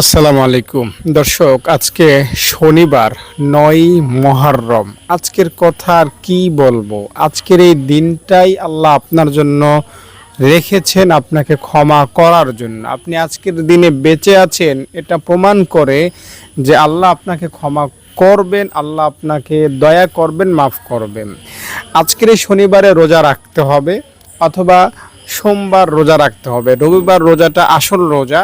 আসসালামু আলাইকুম। দর্শক, আজকে শনিবার, নয় মহরম। আজকের কথা আর কি বলব? আজকের এই দিনটাই আল্লাহ আপনার জন্য রেখেছেন আপনাকে ক্ষমা করার জন্য। আপনি আজকের দিনে বেঁচে আছেন, এটা প্রমাণ করে যে আল্লাহ আপনাকে ক্ষমা করবেন, আল্লাহ আপনাকে দয়া করবেন, মাফ করবেন। আজকের এই শনিবারে রোজা রাখতে হবে, অথবা সোমবার রোজা রাখতে হবে। রবিবার রোজাটা আসল রোজা।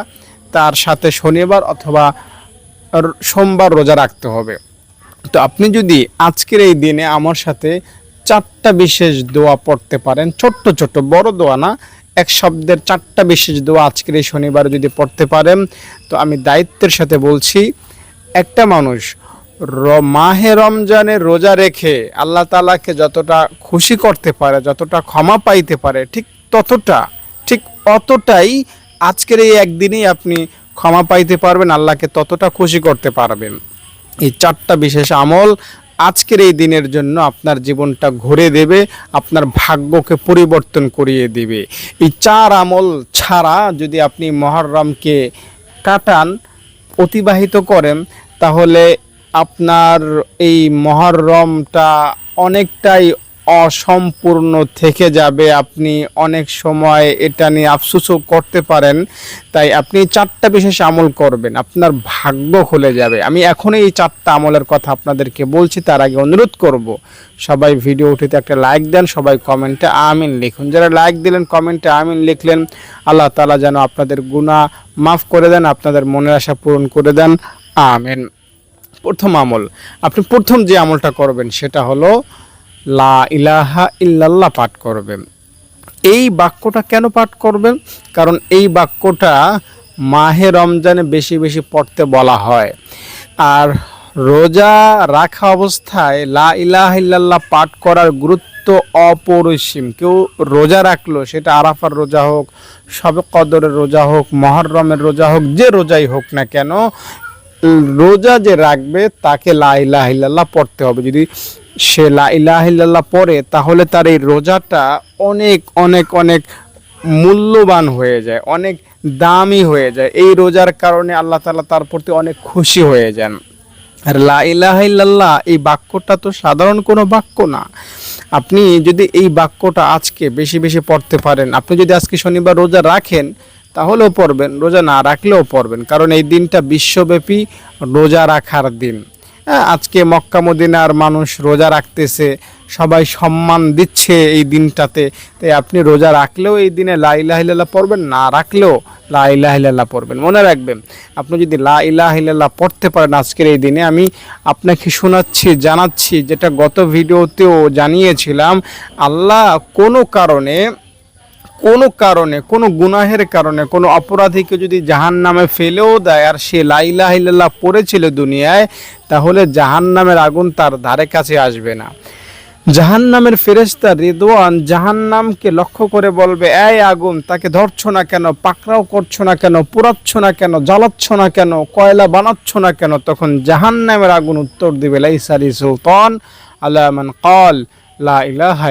তার সাথে শনিবার অথবা সোমবার রোজা রাখতে হবে। তো আপনি যদি আজকের এই দিনে আমার সাথে চারটা বিশেষ দোয়া পড়তে পারেন, ছোট্ট ছোট্ট, বড় দোয়া না, এক শব্দের চারটা বিশেষ দোয়া আজকের এই শনিবারে যদি পড়তে পারেন, তো আমি দায়িত্বের সাথে বলছি, একটা মানুষ মাহে রমজানে রোজা রেখে আল্লাহ তালাকে যতটা খুশি করতে পারে, যতটা ক্ষমা পাইতে পারে, ঠিক ততটা, ঠিক অতটাই আজকের এই একদিনেই আপনি ক্ষমা পাইতে পারবেন, আল্লাহকে ততটা খুশি করতে পারবেন। এই চারটা বিশেষ আমল আজকের এই দিনের জন্য আপনার জীবনটা ঘুরে দেবে, আপনার ভাগ্যকে পরিবর্তন করিয়ে দেবে। এই চার আমল ছাড়া যদি আপনি মহরমকে কাটান, অতিবাহিত করেন, তাহলে আপনার এই মহরমটা অনেকটাই অসম্পূর্ণ থেকে যাবে। আপনি অনেক সময় এটা নিয়ে আফসোসও করতে পারেন। তাই আপনি চারটা বিশেষ আমল করবেন। আপনার ভাগ্য খুলে যাবে। আমি এখনই এই চারটা আমলের কথা আপনাদেরকে বলছি, তার আগে অনুরোধ করব, সবাই ভিডিও উঠিতে একটা লাইক দেন, সবাই কমেন্টে আমিন লিখুন। যারা লাইক দিলেন, কমেন্টে আমিন লিখলেন, আল্লাহ তালা যেন আপনাদের গুণা মাফ করে দেন, আপনাদের মনের আশা পূরণ করে দেন। আমিন। প্রথম আমল। আপনি প্রথম যে আমলটা করবেন, সেটা হলো লা ইলাহা ইল্লাল্লাহ পাঠ করবেন। এই বাক্যটা কেন পাঠ করবেন? কারণ এই বাক্যটা মাহে রমজানে বেশি বেশি পড়তে বলা হয়। আর রোজা রাখা অবস্থায় লা ইলাহা ইল্লাল্লাহ পাঠ করার গুরুত্ব অপরিসীম। কেউ রোজা রাখল, সেটা আরাফার রোজা হোক, সবে কদরের রোজা হোক, মহরমের রোজা হোক, যে রোজাই হোক না কেন, রোজা যে রাখবে, তাকে লা ইলাহা ইল্লাল্লাহ পড়তে হবে। যদি সে লা ইলাহা ইল্লাল্লাহ পড়ে, তাহলে তার এই রোজাটা অনেক অনেক অনেক মূল্যবান হয়ে যায়, অনেক দামি হয়ে যায়। এই রোজার কারণে আল্লাহ তাআলা তার প্রতি অনেক খুশি হয়ে যান। আর লা ইলাহা ইল্লাল্লাহ, এই বাক্যটা তো সাধারণ কোনো বাক্য না। আপনি যদি এই বাক্যটা আজকে বেশি বেশি পড়তে পারেন, আপনি যদি আজকে শনিবার রোজা রাখেন, তাহলেও পড়বেন, রোজা না রাখলেও পড়বেন, কারণ এই দিনটা বিশ্বব্যাপী রোজা রাখার দিন। আজকে মক্কা মদিনার মানুষ রোজা রাখতেছে, সবাই সম্মান দিচ্ছে এই দিনটাতে। তাই আপনি রোজা রাখলেও এই দিনে লা ইলাহা ইল্লাল্লাহ পড়বেন, না রাখলেও লা ইলাহা ইল্লাল্লাহ পড়বেন। মনে রাখবেন, আপনি যদি লা ইলাহা ইল্লাল্লাহ পড়তে পারেন আজকের এই দিনে, আমি আপনাকে শোনাচ্ছি, জানাচ্ছি, যেটা গত ভিডিওতেও জানিয়েছিলাম, আল্লাহ কোনো কারণে কোনো কারণে, কোনো গুনাহের কারণে, কোনো অপরাধীকে যদি জাহান নামে ফেলেও দেয় আর সে লাইলা হিল্লাহ পড়েছিল দুনিয়ায়, তাহলে জাহান নামের আগুন তার ধারে কাছে আসবে না। জাহান নামের ফেরেস্তা রিদওয়ান জাহান নামকে লক্ষ্য করে বলবে, এই আগুন, তাকে ধরছো না কেন? পাকড়াও করছ না কেন? পুরাচ্ছ না কেন? জ্বালাচ্ছ না কেন? কয়লা বানাচ্ছ না কেন? তখন জাহান নামের আগুন উত্তর দিবে লাইসারি সুলতান আলামান কল লা ইলাহা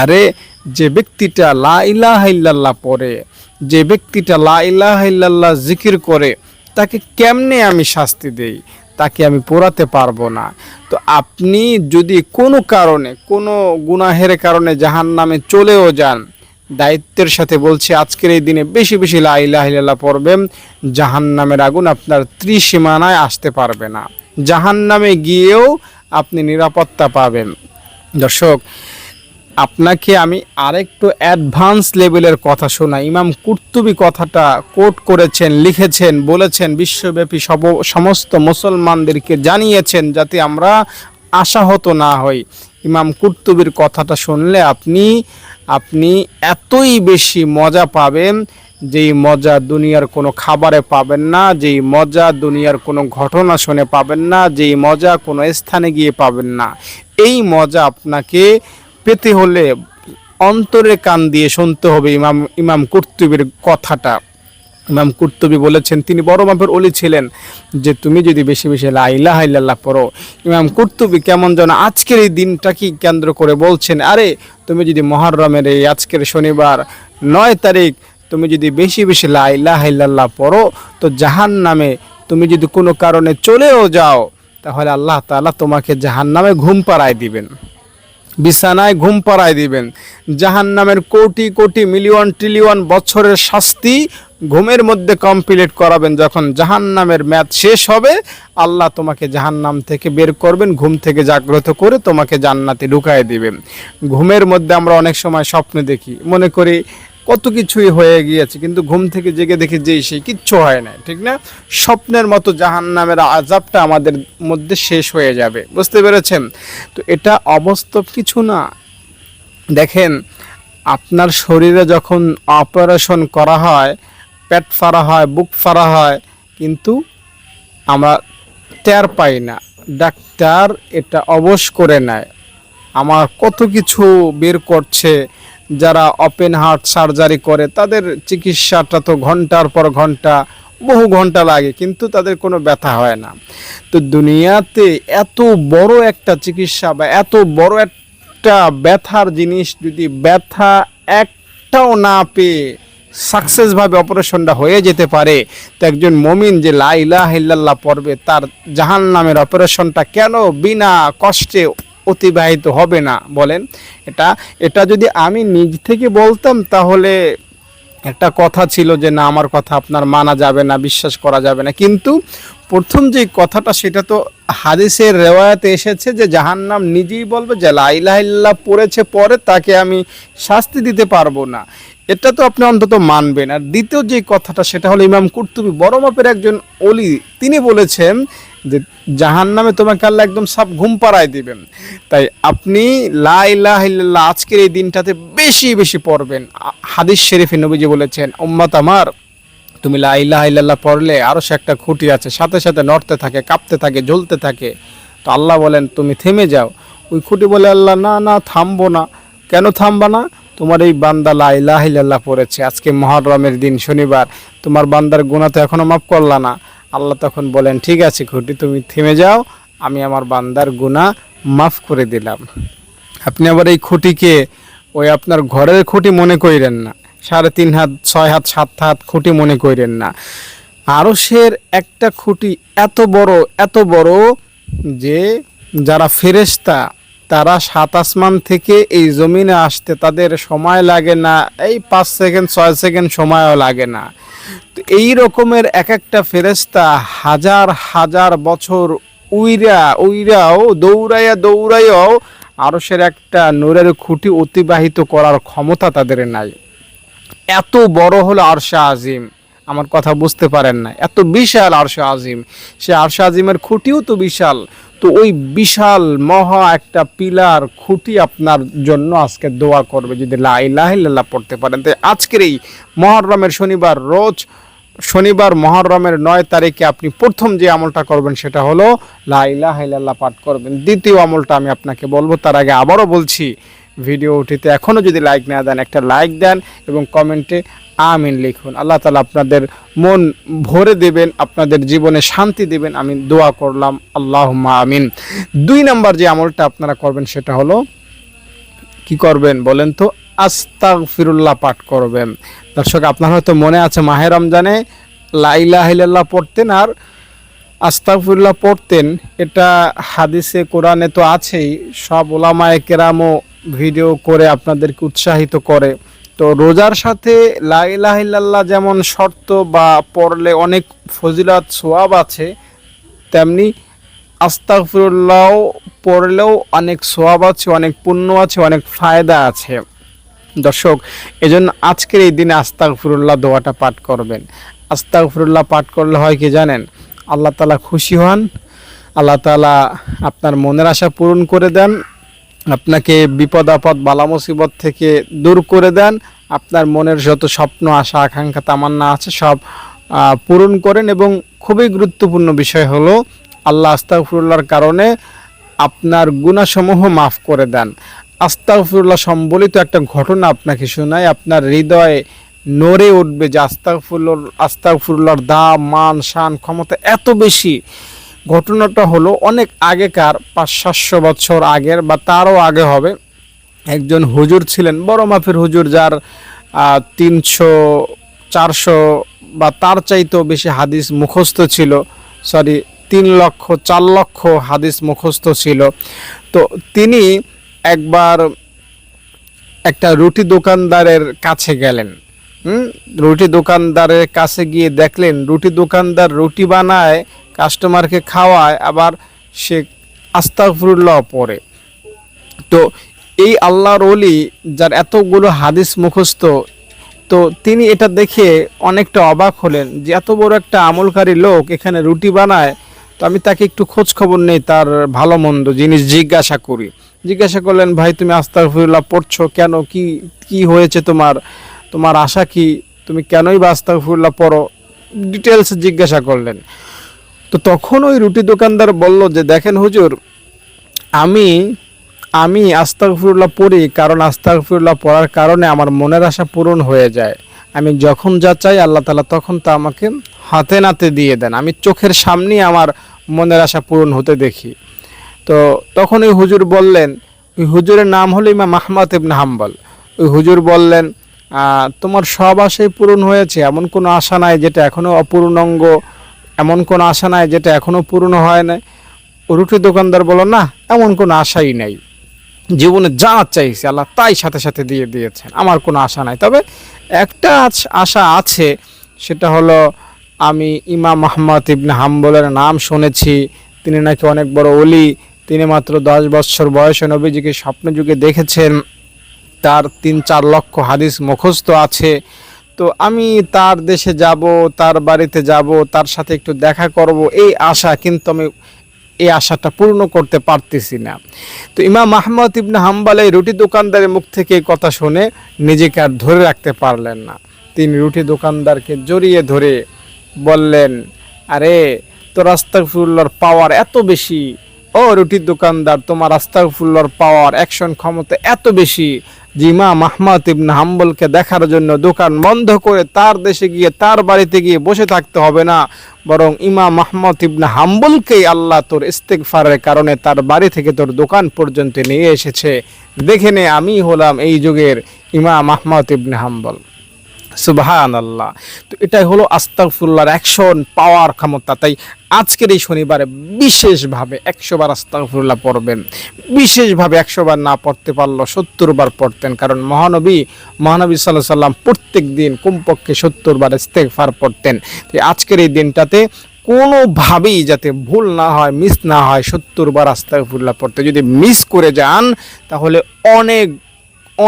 আরে যে ব্যক্তিটা লা ইলাহা ইল্লাল্লাহ পড়ে, যে ব্যক্তিটা লা ইলাহা জিকির করে, তাকে কেমনে আমি শাস্তি দেই? তাকে আমি পোড়াতে পারব না। তো আপনি যদি কোনো কারণে, কোনো গুনাহের কারণে জাহান নামে চলেও যান, দায়িত্বের সাথে বলছি আজকের এই দিনে বেশি বেশি লা ইলাহা ইল্লাল্লাহ পড়বেন জাহান নামের আগুন আপনার ত্রিসীমানায় আসতে পারবে না। জাহান নামে গিয়েও আপনি নিরাপত্তা পাবেন। দর্শক আপনাকে আমি আরেকটু অ্যাডভান্স লেভেলের কথা শোনাই। ইমাম কুর্তুবি কথাটা কোট করেছেন, লিখেছেন, বলেছেন, বিশ্বব্যাপী সব, সমস্ত মুসলমানদেরকে জানিয়েছেন যাতে আমরা আশাহত না হই। ইমাম কুর্তুবির কথাটা শুনলে আপনি আপনি এতই বেশি মজা পাবেন যেই মজা দুনিয়ার কোনো খাবারে পাবেন না, যেই মজা দুনিয়ার কোনো ঘটনা শুনে পাবেন না, যেই মজা কোনো স্থানে গিয়ে পাবেন না। এই মজা আপনাকে পেতে হলে অন্তরে কান দিয়ে শুনতে হবে ইমাম ইমাম কুর্তুবির কথাটা। ইমাম কুর্তুবি বলেছেন, তিনি বড় মাপের অলি ছিলেন যে তুমি যদি বেশি বেশি লা ইলাহা ইল্লাল্লাহ পড়ো, ইমাম কুর্তুবি কেমন যেন আজকের এই দিনটাকে কেন্দ্র করে বলছেন, আরে, তুমি যদি মহরমের এই আজকের শনিবার নয় তারিখ তুমি যদি বেশি বেশি লাইলাহ ইল্লাল্লাহ পড়ো, তো জাহান নামে তুমি যদি কোনো কারণে চলেও যাও, তাহলে আল্লাহ তাআলা তোমাকে জাহান নামে ঘুম পাড়ায় দিবেন। বিছানায় ঘুম পাড়ায় দিবেন। জাহান নামের কোটি কোটি মিলিয়ন ট্রিলিয়ন বছরের শাস্তি ঘুমের মধ্যে কমপ্লিট করাবেন। যখন জাহান নামের ম্যাচ শেষ হবে, আল্লাহ তোমাকে জাহান নাম থেকে বের করবেন, ঘুম থেকে জাগ্রত করে তোমাকে জান্নাতে ঢুকায় দিবেন। ঘুমের মধ্যে আমরা অনেক সময় স্বপ্ন দেখি। মনে করি কত কিছুই হয়ে গিয়েছে, কিন্তু ঘুম থেকে জেগে দেখি যে সেই কিচ্ছু হয় না ঠিক না? স্বপ্নের মতো জাহান নামের আজাবটা আমাদের মধ্যে শেষ হয়ে যাবে, বুঝতে পেরেছেন? তো এটা অবাস্তব কিছু না। দেখেন, আপনার শরীরে যখন অপারেশন করা হয়, পেট ফাড়া হয়, বুক ফাড়া হয়, কিন্তু আমরা টের পাই না। ডাক্তার এটা অবশ করে নেয়। আমার কত কিছু বের করছে যারা ওপেন হার্ট সার্জারি করে, তাদের চিকিৎসাটা তো ঘণ্টার পর ঘণ্টা, বহু ঘণ্টা লাগে, কিন্তু তাদের কোনো ব্যথা হয় না। তো দুনিয়াতে এত বড় একটা চিকিৎসা বা এত বড় একটা ব্যথার জিনিস যদি ব্যথা একটাও না পেয়ে সাকসেসভাবে অপারেশনটা হয়ে যেতে পারে, তো একজন মমিন যে লাইলা হিল্লাল্লাহ পড়বে, তার জাহান নামের অপারেশনটা কেন বিনা কষ্টে অতিবাহিত হবে না, বলেন। এটা এটা যদি আমি নিজ থেকে বলতাম, তাহলে একটা কথা ছিল যে, না, আমার কথা আপনার মানা যাবে না, বিশ্বাস করা যাবে না। কিন্তু প্রথম যে কথাটা, সেটা তো হাদিসের রেওয়ায়াতে এসেছে যে, জাহান্নাম নিজেই বলবে যে লাইলাহিল্লাহ পড়েছে পরে তাকে আমি শাস্তি দিতে পারব না। এটা তো আপনি অন্তত মানবেন। আর দ্বিতীয় যে কথাটা, সেটা হলো ইমাম কুর্তুবি, বড় মাপের একজন অলি তিনি বলেছেন যে জাহান নামে তোমাকে আল্লাহ একদম সব ঘুম পাড়ায় দিবেন। তাই আপনি লাইলাহ আজকের এই দিনটাতে বেশি বেশি পড়বেন। হাদিস শরীফে নবীজি বলেছেন, উম্মত আমার, তুমি লাইলাহ ইল্লাল্লাহ পড়লে আরও সে একটা খুঁটি আছে, সাথে সাথে নড়তে থাকে, কাঁপতে থাকে, জ্বলতে থাকে। তো আল্লাহ বলেন, তুমি থেমে যাও। ওই খুঁটি বলে আল্লাহ, না না, থামবো না। কেন থামবা না? তোমার এই বান্দা লাইলাহ ইল্লাল্লাহ পড়েছে। আজকে মহরমের দিন, শনিবার। তোমার বান্দার গুণা তো এখনও মাফ করলা না। আল্লাহ তখন বলেন, ঠিক আছে খুঁটি, তুমি থেমে যাও, আমি আমার বান্দার গুণা মাফ করে দিলাম। আপনি আবার এই খুঁটিকে, ওই আপনার ঘরের খুঁটি মনে কইরেন না, সাড়ে তিন হাত, ছয় হাত, সাত হাত খুঁটি মনে কইরেন না। আরসের একটা খুঁটি এত বড় এত বড় যে যারা ফেরেশতা, তারা সাত আসমান থেকে এই জমিনে আসতে তাদের সময় লাগে না, এই পাঁচ সেকেন্ড, ছয় সেকেন্ড সময়ও লাগে না। তো এই রকমের এক একটা ফেরেস্তা হাজার হাজার বছর উইরা, উইরাও, দৌড়াইয়া, দৌড়াইয়াও আরসের একটা নূরের খুঁটি অতিবাহিত করার ক্ষমতা তাদের নাই। এত বড় হলো আরশা আজিম। আমার কথা বুঝতে পারেন না। এত বিশাল আরশা আজিম। সে আরশা আজিমের খুঁটিও তো বিশাল। তো ওই বিশাল মহা একটা পিলার খুঁটি আপনার জন্য আজকে দোয়া করবে, যদি লাইলাহিল্লাহ পড়তে পারেন। তাই আজকের এই মহরমের শনিবার রোজ, শনিবার মহরমের নয় তারিখে আপনি প্রথম যে আমলটা করবেন সেটা হলো লাইলাহিল্লাহ পাঠ করবেন। দ্বিতীয় আমলটা আমি আপনাকে বলব, তার আগে আবারও বলছি ভিডিওটিতে এখনও যদি লাইক না দেন, একটা লাইক দেন এবং কমেন্টে আমিন লিখুন। আল্লাহ তালা আপনাদের মন ভরে দেবেন, আপনাদের জীবনে শান্তি দেবেন। আমি দোয়া করলাম আল্লাহ আমিন। দুই নাম্বার যে আমলটা আপনারা করবেন সেটা হলো, কি করবেন বলেন তো? আস্তাগ ফিরুল্লাহ পাঠ করবেন। দর্শক, আপনার হয়তো মনে আছে মাহে রমজানে লাইলা হিল্লাহ পড়তেন আর আস্তাগফিরুল্লাহ পড়তেন। এটা হাদিসে, কোরআনে তো আছেই। সব ওলামায়ে কেরামও ভিডিও করে আপনাদেরকে উৎসাহিত করে। তো রোজার সাথে লাইলাহিল্লাহ যেমন শর্ত বা পড়লে অনেক ফজিলাত, সোয়াব আছে, তেমনি আস্তাগফিরুল্লাহ পড়লেও অনেক সোয়াব আছে, অনেক পুণ্য আছে, অনেক ফায়দা আছে। দর্শক, এজন্য আজকের এই দিনে আস্তাগফিরুল্লাহ দোয়াটা পাঠ করবেন। আস্তাগফিরুল্লাহ পাঠ করলে হয় কি জানেন? আল্লাহ তালা খুশি হন, আল্লাহ তালা আপনার মনের আশা পূরণ করে দেন আপনাকে বিপদ, আপদ, বালা মুসিবত থেকে দূর করে দেন। আপনার মনের যত স্বপ্ন, আশা, আকাঙ্ক্ষা, তামান্না আছে, সব পূরণ করেন এবং খুবই গুরুত্বপূর্ণ বিষয় হলো, আল্লাহ আস্তাগফিরুল্লাহর কারণে আপনার গুণাসমূহ মাফ করে দেন। আস্তাগফিরুল্লাহ সম্বলিত একটা ঘটনা আপনাকে শোনায় আপনার হৃদয়ে নড়ে উঠবে যে আস্তাগফিরুল্লাহর আস্তাগফিরুল্লাহর দাম, মান, শান, ক্ষমতা এত বেশি ঘটনাটা হলো অনেক আগেকার, পাঁচ, সাতশো বছর আগের বা তারও আগে হবে। একজন হুজুর ছিলেন, বড় মাপের হুজুর যার তিনশো, চারশো বা তার চাইতেও বেশি হাদিস মুখস্থ ছিল। সরি, তিন লক্ষ, চার লক্ষ হাদিস মুখস্থ ছিল। তো তিনি একবার একটা রুটি দোকানদারের কাছে গেলেন। রুটি দোকানদারের কাছে গিয়ে দেখলেন, রুটি দোকানদার রুটি বানায় কাস্টমারকে খাওয়ায়, আবার সে আস্তাগফিরুল্লাহ পড়ে। তো এই আল্লাহর অলি যার এতগুলো হাদিস মুখস্থ, তো তিনি এটা দেখে অনেকটা অবাক হলেন যে এত বড় একটা আমলকারী লোক এখানে রুটি বানায়, তো আমি তাকে একটু খোঁজ খবর নেই, তার ভালো মন্দ জিনিস জিজ্ঞাসা করি। জিজ্ঞাসা করলেন, ভাই, তুমি আস্তাগফিরুল্লাহ পড়ছো কেন? কি কি হয়েছে তোমার? তোমার আশা কি? তুমি কেনই বা আস্তাগফিরুল্লাহ পড়ো? ডিটেলস জিজ্ঞাসা করলেন। তো তখন ওই রুটি দোকানদার বলল যে, দেখেন হুজুর, আমি আমি আস্তাগফিরুল্লাহ পড়ি কারণ আস্তাগফিরুল্লাহ পড়ার কারণে আমার মনের আশা পূরণ হয়ে যায়। আমি যখন যা চাই আল্লাহ তালা তখন তা আমাকে হাতে নাতে দিয়ে দেন। আমি চোখের সামনেই আমার মনের আশা পূরণ হতে দেখি। তো তখন ওই হুজুর বললেন, ওই হুজুরের নাম হলো ইমাম আহমদ ইবনে হাম্বল। ওই হুজুর বললেন তোমার সব আশাই পূরণ হয়েছে, এমন কোনো আশা নাই যেটা এখনও অপূর্ণাঙ্গ এমন কোনো আশা নাই যেটা এখনও পূর্ণ হয় নাই। রুটি দোকানদার বলো না, এমন কোনো আশাই নাই। জীবনে যা চাইছে আল্লাহ তাই সাথে সাথে দিয়ে দিয়েছেন। আমার কোনো আশা নাই। তবে একটা আশা আছে, সেটা হলো আমি ইমাম মাহমদ ইবনে হাম্বলের নাম শুনেছি। তিনি নাকি অনেক বড় অলি তিনি মাত্র দশ বছর বয়সে নবীজিকে স্বপ্ন যুগে দেখেছেন। তার তিন চার লক্ষ হাদিস মুখস্থ আছে। তো আমি তার দেশে যাব, তার বাড়িতে যাব, তার সাথে একটু দেখা করব, এই আশা কিন্তু আমি এই আশাটা পূর্ণ করতে পারতেছি না। তো ইমাম আহমদ ইবনে হাম্বাল এই রুটি দোকানদারের মুখ থেকে কথা শুনে নিজেকে আর ধরে রাখতে পারলেন না। তিনি রুটি দোকানদারকে জড়িয়ে ধরে বললেন, আরে তো আস্তাগফিরুল্লাহর পাওয়ার এত বেশি ও রুটির দোকানদার, তোমার আস্তাগফিরুল্লাহর পাওয়ার অ্যাকশন ক্ষমতা এত বেশি যে ইমাম আহমদ ইবনে হাম্বলকে দেখার জন্য দোকান বন্ধ করে তার দেশে গিয়ে, তার বাড়িতে গিয়ে বসে থাকতে হবে না। বরং ইমাম আহমদ ইবনে হাম্বলকেই আল্লাহ তোর ইস্তেগফারের কারণে তার বাড়ি থেকে তোর দোকান পর্যন্ত নিয়ে এসেছে। দেখে নে, আমি হলাম এই যুগের ইমাম আহমদ ইবনে হাম্বল। সুবহান আল্লাহ তো এটাই হলো আস্তাগফিরুল্লাহর অ্যাকশন পাওয়ার ক্ষমতা। তাই আজকের এই শনিবারে বিশেষভাবে একশো বার আস্তাগফিরুল্লাহ পড়বেন। বিশেষভাবে একশো বার না পড়তে পারল সত্তর বার পড়তেন। কারণ মহানবী মহানবী সাল্লাহ সাল্লাম প্রত্যেক দিন কমপক্ষে সত্তর বার ইস্তেগফার পড়তেন। আজকের এই দিনটাতে কোনোভাবেই যাতে ভুল না হয়, মিস না হয় সত্তর বার আস্তাগফিরুল্লাহ পড়তে। যদি মিস করে যান, তাহলে অনেক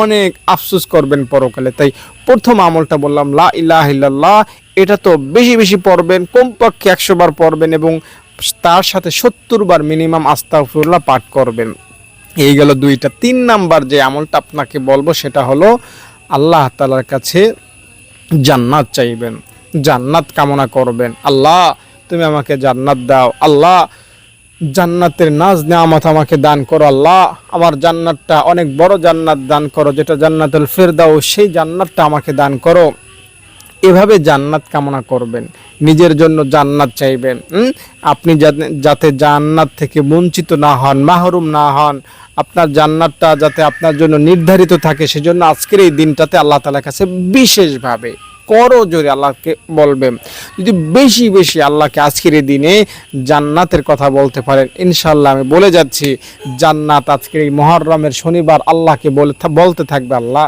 অনেক আফসোস করবেন পরকালে। তাই প্রথম আমলটা বললাম, লা ইলাহ ইল্লাল্লাহ এটা তো বেশি বেশি পড়বেন, কমপক্ষে একশো বার পড়বেন এবং তার সাথে সত্তর বার মিনিমাম আস্তাগফিরুল্লাহ পাঠ করবেন। এই গেল দুইটা। তিন নাম্বার যে আমলটা আপনাকে বলব সেটা হলো, আল্লাহ তালার কাছে জান্নাত চাইবেন, জান্নাত কামনা করবেন। আল্লাহ, তুমি আমাকে জান্নাত দাও। আল্লাহ, জান্নাতের নাজ নেয়ামত আমাকে দান করো। আল্লাহ, আমার জান্নাতটা অনেক বড় জান্নাত দান করো, যেটা জান্নাতুল ফেরদাও সেই জান্নাতটা আমাকে দান করো। এভাবে জান্নাত কামনা করবেন। নিজের জন্য জান্নাত চাইবেন আপনি যাতে জান্নাত থেকে বঞ্চিত না হন, মাহরুম না হন, আপনার জান্নাতটা যাতে আপনার জন্য নির্ধারিত থাকে, সেজন্য আজকের এই দিনটাতে আল্লাহ তালার কাছে বিশেষভাবে করো জোরে আল্লাহকে বলবেন। যদি বেশি বেশি আল্লাহকে আজকের এই দিনে জান্নাতের কথা বলতে পারেন ইনশাল্লাহ আমি বলে যাচ্ছি, জান্নাত আজকের এই মহররমের শনিবার আল্লাহকে বলে বলতে থাকবে আল্লাহ।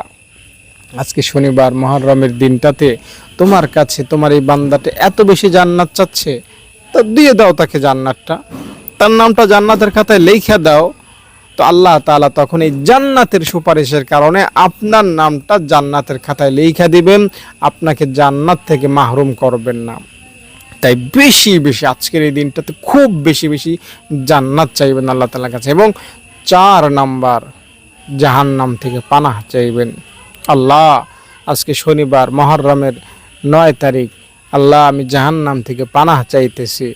আজকে শনিবার মহররমের দিনটাতে তোমার কাছে, তোমার এই বান্দাটা এত বেশি জান্নাত চাচ্ছে, তা দিয়ে দাও তাকে জান্নাতটা। তার নামটা জান্নাতের খাতায় লেখা দাও। তো আল্লাহ তাআলা তখন এই জান্নাতের সুপারিশের কারণে আপনার নামটা জান্নাতের খাতায় লেখা দিবেন। আপনাকে জান্নাত থেকে মাহরুম করবেন না। তাই বেশি বেশি আজকের এই দিনটাতে খুব বেশি বেশি জান্নাত চাইবেন আল্লাহ তাআলার কাছে এবং চার নাম্বার জাহান্নাম থেকে পানাহ চাইবেন। আল্লাহ, আজকে শনিবার মহররমের নয় তারিখ, আল্লাহ আমি জাহান্নাম থেকে পানাহ চাইতেছি।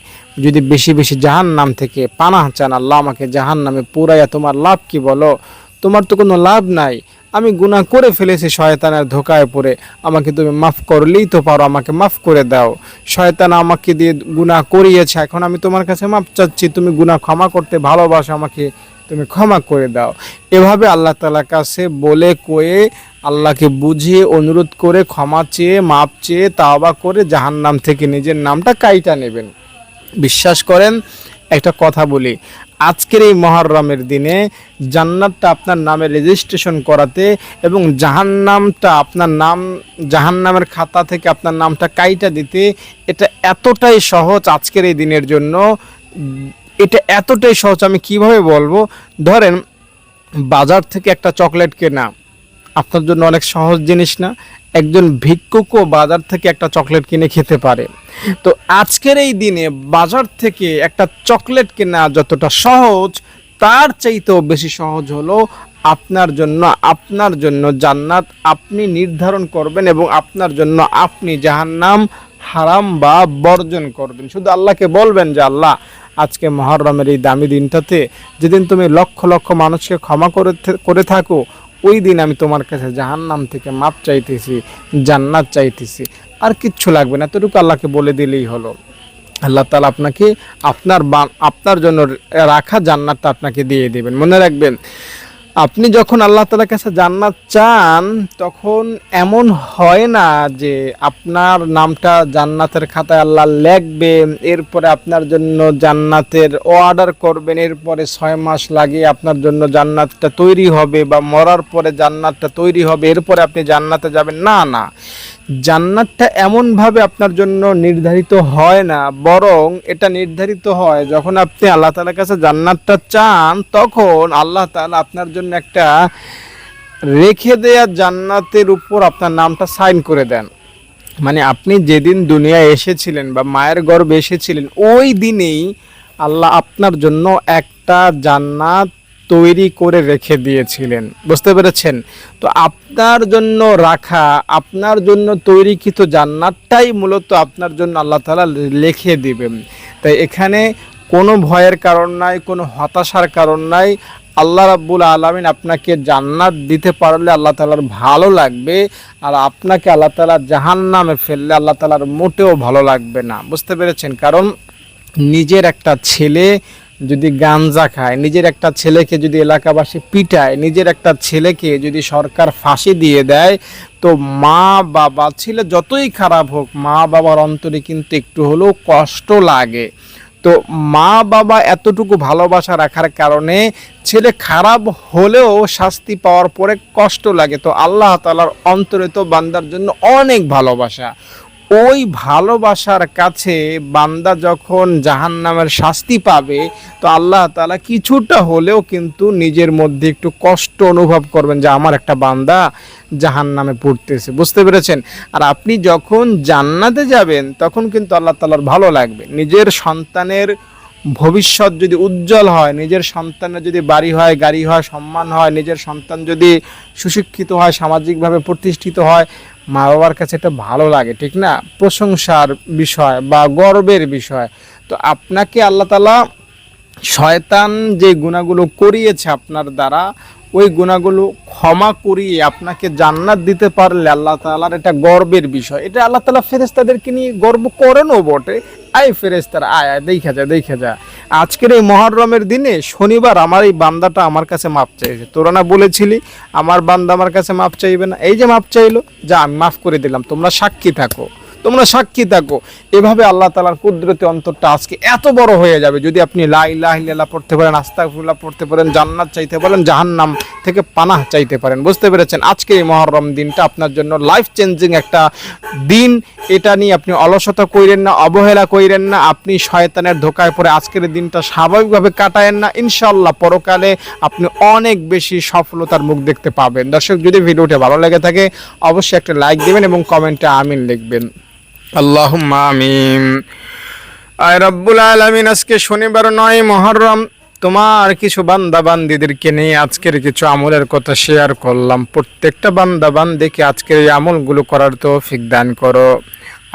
যদি বেশি বেশি জাহান নাম থেকে পানাহ চান, আল্লাহ আমাকে জাহান্নামে পুরাইয়া তোমার লাভ কি বলো? তোমার তো কোনো লাভ নাই। আমি গুনাহ করে ফেলেছি শয়তানের ধোকায় পড়ে। আমাকে তুমি মাফ করলেই তো পারো, আমাকে মাফ করে দাও। শয়তান আমাকে দিয়ে গুনাহ করিয়েছে, এখন আমি তোমার কাছে মাফ চাচ্ছি। তুমি গুনাহ ক্ষমা করতে ভালোবাসো আমাকে। তুমি ক্ষমা করে দাও। এভাবে আল্লাহ তালার কাছে বলে কয়ে আল্লাহকে বুঝিয়ে, অনুরোধ করে, ক্ষমা চেয়ে, মাপ চেয়ে, তাওবা করে জাহান্নাম থেকে নিজের নামটা কাইটা নেবেন। বিশ্বাস করেন, একটা কথা বলি, আজকের এই মহরমের দিনে জান্নাতটা আপনার নামে রেজিস্ট্রেশন করাতে এবং জাহান্নামটা আপনার নাম, জাহান্নামের খাতা থেকে আপনার নামটা কাইটা দিতে, এটা এতটাই সহজ আজকের এই দিনের জন্য। এটা এতটাই সহজ, আমি কীভাবে বলব? ধরেন, বাজার থেকে একটা চকলেট কেনা, আপনার জন্য অনেক সহজ জিনিস না? একজন ভিক্ষুকও বাজার থেকে একটা চকলেট কিনে খেতে পারে। তো আজকের এই দিনে বাজার থেকে একটা চকলেট কেনা যতটা সহজ, তার চাইতেও বেশি সহজ হলো আপনার জন্য আপনার জন্য জান্নাত আপনি নির্ধারণ করবেন এবং আপনার জন্য আপনি জাহান্নাম হারাম বা বর্জন করবেন শুধু আল্লাহকে বলবেন যে, আল্লাহ, আজকে মহরমের এই দামি দিনটাতে যেদিন তুমি লক্ষ লক্ষ মানুষকে ক্ষমা করে করে থাকো, ওই দিন আমি তোমার কাছে জাহান্নাম থেকে মাপ চাইতেছি, জান্নাত চাইতেছি। আর কিচ্ছু লাগবে না, এতটুকু আল্লাহকে বলে দিলেই হলো। আল্লাহ তালা আপনাকে আপনার আপনার জন্য রাখা জান্নাতটা আপনাকে দিয়ে দেবেন। মনে রাখবেন আপনি যখন আল্লাহ তালার কাছে জান্নাত চান, তখন এমন হয় না যে আপনার নামটা জান্নাতের খাতায় আল্লাহ লিখবে, এরপরে আপনার জন্য জান্নাতের অর্ডার করবেন, এরপরে ছয় মাস লাগে আপনার জন্য জান্নাতটা তৈরি হবে বা মরার পরে জান্নাতটা তৈরি হবে, এরপরে আপনি জান্নাতে যাবেন। না না। জান্নাতটা এমনভাবে আপনার জন্য নির্ধারিত হয় না, বরং এটা নির্ধারিত হয় যখন আপনি আল্লাহ তালার কাছে জান্নাতটা চান, তখন আল্লাহ তালা আপনার জন্য একটা রেখে দেয়া জান্নাতের উপর আপনার নামটা সাইন করে দেন। মানে আপনি যেদিন দুনিয়ায় এসেছিলেন বা মায়ের গর্ভে এসেছিলেন, ওই দিনেই আল্লাহ আপনার জন্য একটা জান্নাত তৈরি করে রেখে দিয়েছিলেন। বুঝতে পেরেছেন? তো আপনার জন্য রাখা, আপনার জন্য তৈরিকৃত জান্নাতটাই মূলত আপনার জন্য আল্লাহ তালা লিখে দিবেন। তাই এখানে কোনো ভয়ের কারণ নাই, কোনো হতাশার কারণ নাই। আল্লাহ রাব্বুল আলমিন আপনাকে জান্নাত দিতে পারলে আল্লাহ তালার ভালো লাগবে আর আপনাকে আল্লাহ তালা জাহান নামে ফেললে আল্লাহ তালার মোটেও ভালো লাগবে না। বুঝতে পেরেছেন? কারণ নিজের একটা ছেলে যদি গাঞ্জা খায়, নিজের একটা ছেলেকে যদি এলাকাবাসী পিটায়, নিজের একটা ছেলেকে যদি সরকার ফাঁসি দিয়ে দেয়, তো মা বাবা, ছেলে যতই খারাপ হোক, মা বাবার অন্তরে কিন্তু একটু হলেও কষ্ট লাগে। তো মা বাবা এতটুকু ভালোবাসা রাখার কারণে ছেলে খারাপ হলেও শাস্তি পাওয়ার পরে কষ্ট লাগে। তো আল্লাহ তালার অন্তরে তো বান্দার জন্য অনেক ভালোবাসা। ওই ভালোবাসার কাছে বান্দা যখন জাহান নামের শাস্তি পাবে, তো আল্লাহ তালা কিছুটা হলেও কিন্তু নিজের মধ্যে একটু কষ্ট অনুভব করবেন যে আমার একটা বান্দা জাহান নামে পড়তেছে। বুঝতে পেরেছেন? আর আপনি যখন জান্নাতে যাবেন, তখন কিন্তু আল্লাহ তালার ভালো লাগবে। নিজের সন্তানের ভবিষ্যৎ যদি উজ্জ্বল হয়, নিজের সন্তানের যদি বাড়ি হয়, গাড়ি হয়, সম্মান হয়, নিজের সন্তান যদি সুশিক্ষিত হয়, সামাজিকভাবে প্রতিষ্ঠিত হয় মা বাবার কাছে এটা ভালো লাগে, ঠিক না? প্রশংসার বিষয় বা গর্বের বিষয়। তো আপনাকে আল্লাহ তালা শয়তান যে গুণাগুলো করিয়েছে আপনার দ্বারা ওই গুণাগুলো ক্ষমা করিয়ে আপনাকে জান্নাত দিতে পারলে আল্লাহ তালার এটা গর্বের বিষয়। এটা আল্লাহ তালা ফেরেস্তাদেরকে নিয়ে গর্ব করেনও বটে। আয় ফেরেস্তার আয় আয়, দেখা যা দেখা যা। আজকের এই মহরমের দিনে শনিবার আমার এই বান্দাটা আমার কাছে মাপ চাইছে। তোরা না বলেছিলি, আমার বান্দা আমার কাছে মাপ চাইবে না। এই যে মাপ চাইলো, যা আমি মাফ করে দিলাম, তোমরা সাক্ষী থাকো। তোমরা সাক্ষী থাকো। এভাবে আল্লাহ তালার কুদরতি অন্তরটা আজকে এত বড় হয়ে যাবে। যদি আপনি লাই লাহ পড়তে পারেন আস্তাকুল্লাহ পড়তে পারেন, জান্নাত চাইতে পারেন, জাহান্নাম থেকে পানাহ চাইতে পারেন। বুঝতে পেরেছেন? আজকে এই মহরম দিনটা আপনার জন্য লাইফ চেঞ্জিং একটা দিন। এটা নিয়ে আপনি অলসতা কইরেন না, অবহেলা কইরেন না। আপনি শয়তানের ধোকায় পড়ে আজকের দিনটা স্বাভাবিকভাবে কাটায়েন না। ইনশাল্লাহ পরকালে আপনি অনেক বেশি সফলতার মুখ দেখতে পাবেন। দর্শক, যদি ভিডিওটা ভালো লেগে থাকে, অবশ্যই একটা লাইক দেবেন এবং কমেন্টে আমিন লিখবেন। আল্লাহ আমিন। আয় রব্বুল আলমিন, আজকে শনিবার নয় মহরম। তোমার কিছু বান্দা বান্দিদেরকে নিয়ে আজকের কিছু আমলের কথা শেয়ার করলাম। প্রত্যেকটা বান্দা বান্দিকে আজকের এই আমলগুলো করার তৌফিক দান করো।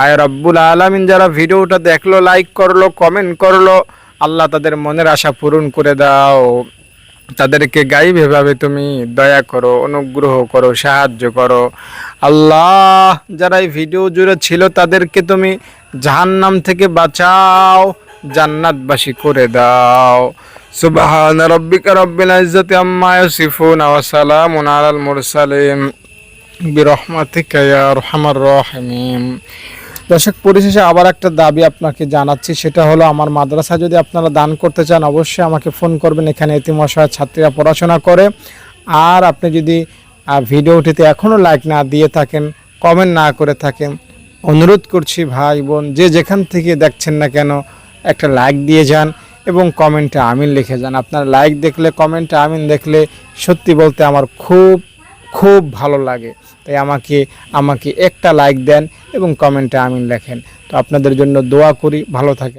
আয় রব্বুল আলমিন, যারা ভিডিওটা দেখল লাইক করল কমেন্ট করল, আল্লাহ তাদের মনের আশা পূরণ করে দাও। তাদেরকে গাইবভাবে তুমি দয়া করো অনুগ্রহ করো সাহায্য করো আল্লাহ যারা এই ভিডিও জুড়ে ছিল তাদেরকে তুমি জাহান্নাম থেকে বাঁচাও জান্নাতবাসী করে দাও سبحان ربك رب العزة عما يصفون وسلام على المرسلين برحمتك يا أرحم الراحمين দর্শক, পরিশেষে আবার একটা দাবি আপনাকে জানাচ্ছি, সেটা হলো আমার মাদ্রাসা যদি আপনারা দান করতে চান, অবশ্যই আমাকে ফোন করবেন। এখানে এতিমশায় ছাত্রীরা পড়াশোনা করে। আর আপনি যদি ভিডিওটিতে এখনও লাইক না দিয়ে থাকেন কমেন্ট না করে থাকেন, অনুরোধ করছি ভাই বোন, যে যেখান থেকে দেখছেন না কেন, একটা লাইক দিয়ে যান এবং কমেন্টে আমিন লিখে যান। আপনার লাইক দেখলে কমেন্টে আমিন দেখলে সত্যি বলতে আমার খুব খুব ভালো লাগে। তাই আমাকে আমাকে একটা লাইক দেন এবং কমেন্টে আমিন লেখেন। তো আপনাদের জন্য দোয়া করি, ভালো থাকেন।